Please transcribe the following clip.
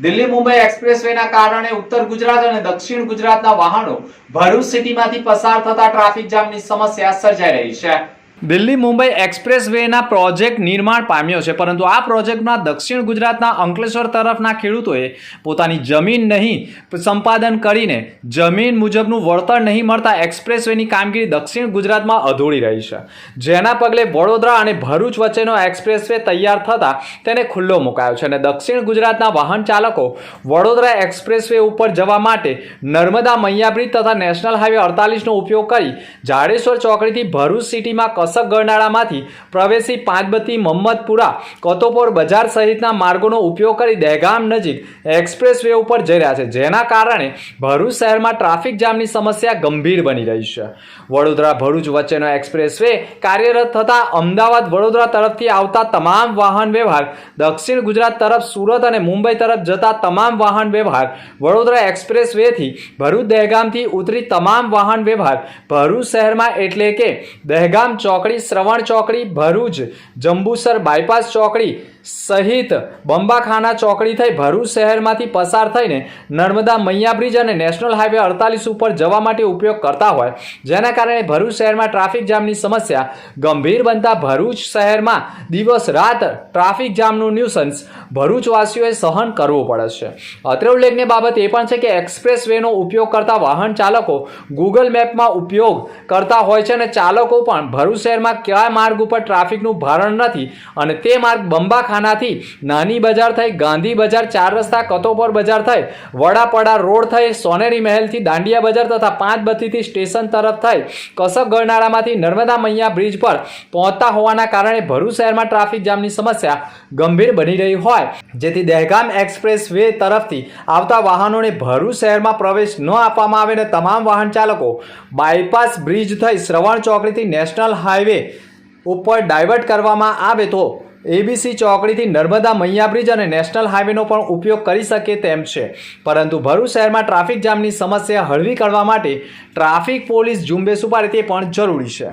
Delhi Mumbai express ના કારણે ઉત્તર ગુજરાત અને દક્ષિણ ગુજરાતના વાહનો ભરૂચ સિટીમાંથી પસાર થતા ટ્રાફિક જામની સમસ્યા સર્જાઈ રહી છે. દિલ્હી મુંબઈ એક્સપ્રેસ વેના પ્રોજેક્ટ નિર્માણ પામ્યો છે, પરંતુ આ પ્રોજેક્ટમાં દક્ષિણ ગુજરાતના અંકલેશ્વર તરફના ખેડૂતોએ પોતાની જમીન નહીં સંપાદન કરીને જમીન મુજબનું વળતર નહીં મળતા એક્સપ્રેસ વેની કામગીરી દક્ષિણ ગુજરાતમાં અધૂરી રહી છે. જેના પગલે વડોદરા અને ભરૂચ વચ્ચેનો એક્સપ્રેસ વે તૈયાર થતાં તેને ખુલ્લો મુકાયો છે અને દક્ષિણ ગુજરાતના વાહન ચાલકો વડોદરા એક્સપ્રેસ વે ઉપર જવા માટે નર્મદા મૈયા તથા નેશનલ હાઈવે અડતાલીસનો ઉપયોગ કરી જાડેશ્વર ચોકડીથી ભરૂચ સિટીમાં કસક ગરનાળામાંથી પ્રવેશી પાંચબત્તી મહમ્મદપુરા કોતોપોર બજાર સહિતના માર્ગોનો ઉપયોગ કરી દહેગામ નજીક એક્સપ્રેસ વે ઉપર જઈ રહ્યા છે. જેના કારણે ભરૂચ શહેરમાં ટ્રાફિક જામની સમસ્યા ગંભીર બની રહી છે. વડોદરા ભરૂચ વચ્ચેનો એક્સપ્રેસ વે કાર્યરત થતાં અમદાવાદ વડોદરા તરફથી આવતા તમામ વાહન વ્યવહાર, દક્ષિણ ગુજરાત તરફ સુરત અને મુંબઈ તરફ જતા તમામ વાહન વ્યવહાર, વડોદરા એક્સપ્રેસ વેથી ભરૂચ દહેગામથી ઉતરી તમામ વાહન વ્યવહાર ભરૂચ શહેરમાં એટલે કે દહેગામ ચોકડી શ્રવણ ચોકડી ભરૂચ જંબુસર બાયપાસ ચોકડી સહિત બંબાખાના ચોકડી થઈ ભરૂચ શહેરમાંથી પસાર થઈને નર્મદા મૈયા બ્રિજ અને નેશનલ હાઈવે અડતાલીસ ઉપર જવા માટે ઉપયોગ કરતા હોય. જેના કારણે ભરૂચ શહેરમાં ટ્રાફિક જામની સમસ્યા ગંભીર બનતા ભરૂચ શહેરમાં દિવસ રાત ટ્રાફિક જામનું ન્યુસન્સ ભરૂચવાસીઓએ સહન કરવું પડે છે. અત્રે ઉલ્લેખનીય બાબત એ પણ છે કે એક્સપ્રેસ વેનો ઉપયોગ કરતા વાહન ચાલકો ગૂગલ મેપમાં ઉપયોગ કરતા હોય છે અને ચાલકો પણ ભરૂચ શહેરમાં કયા માર્ગ ઉપર ટ્રાફિકનું ભારણ નથી અને તે માર્ગ બંબાખાનાથી નાની બજાર થઈ, ગાંધી બજાર ચાર રસ્તા, કતોપર બજાર થઈ, વડાપડા રોડ થઈ, સોનેરી મહેલથી દાંડિયા બજાર તથા પાંચ બત્તીથી સ્ટેશન તરફ થઈ કસક ગરનાળામાંથી નર્મદા મૈયા બ્રિજ પર પહોંચતા હોવાના કારણે ભરૂચ શહેરમાં ટ્રાફિક જામની સમસ્યા ગંભીર બની રહી હોય. જેથી દહેગામ એક્સપ્રેસ વે તરફથી આવતા વાહનોને ભરૂચ શહેરમાં પ્રવેશ ન આપવામાં આવે અને તમામ વાહન ચાલકો બાયપાસ બ્રિજ થઈ શ્રવણ ચોકડીથી નેશનલ હાઈવે ઉપર ડાયવર્ટ કરવામાં આવે તો એબીસી ચોકડીથી નર્મદા મૈયા બ્રિજ અને નેશનલ હાઈવેનો પણ ઉપયોગ કરી શકે તેમ છે. પરંતુ ભરૂચ શહેરમાં ટ્રાફિક જામની સમસ્યા હળવી કરવા માટે ટ્રાફિક પોલીસ ઝુંબેશ ઉપાડે તે પણ જરૂરી છે.